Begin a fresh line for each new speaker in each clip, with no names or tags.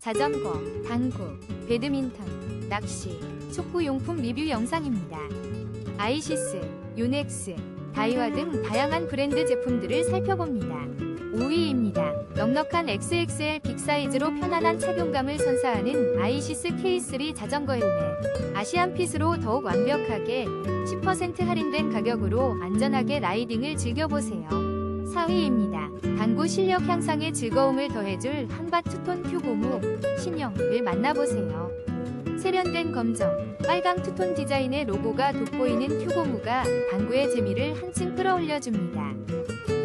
자전거, 당구, 배드민턴, 낚시, 축구용품 리뷰 영상입니다. 아이시스, 유넥스, 다이와 등 다양한 브랜드 제품들을 살펴봅니다. 5위입니다. 넉넉한 XXL 빅사이즈로 편안한 착용감을 선사하는 아이시스 K3 자전거 헬멧. 아시안 핏으로 더욱 완벽하게 10% 할인된 가격으로 안전하게 라이딩을 즐겨보세요. 4위입니다. 당구 실력 향상에 즐거움을 더해줄 한밭 투톤 큐 고무 신형을 만나보세요. 세련된 검정, 빨강 투톤 디자인의 로고가 돋보이는 큐고무가 당구의 재미를 한층 끌어올려줍니다.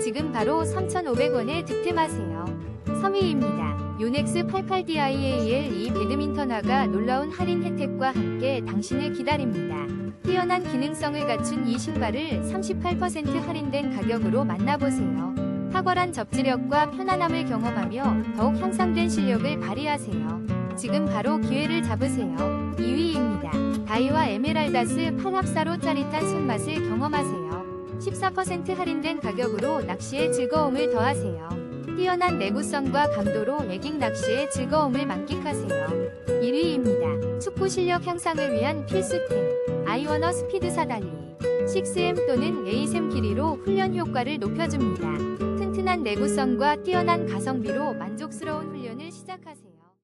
지금 바로 3,500원에 득템하세요. 3위입니다. 요넥스 88DIAL 이 배드 민턴화가 놀라운 할인 혜택과 함께 당신을 기다립니다. 뛰어난 기능성을 갖춘 이 신발을 38% 할인된 가격으로 만나보세요. 탁월한 접지력과 편안함을 경험하며 더욱 향상된 실력을 발휘하세요. 지금 바로 기회를 잡으세요. 2위입니다. 다이와 에메랄다스 8합사로 짜릿한 손맛을 경험하세요. 14% 할인된 가격으로 낚시의 즐거움을 더하세요. 뛰어난 내구성과 감도로 애깅 낚시의 즐거움을 만끽하세요. 1위입니다. 축구 실력 향상을 위한 필수템 아이워너 스피드 사다리 6M 또는 8M 길이로 훈련 효과를 높여줍니다. 튼튼한 내구성과 뛰어난 가성비로 만족스러운 훈련을 시작하세요.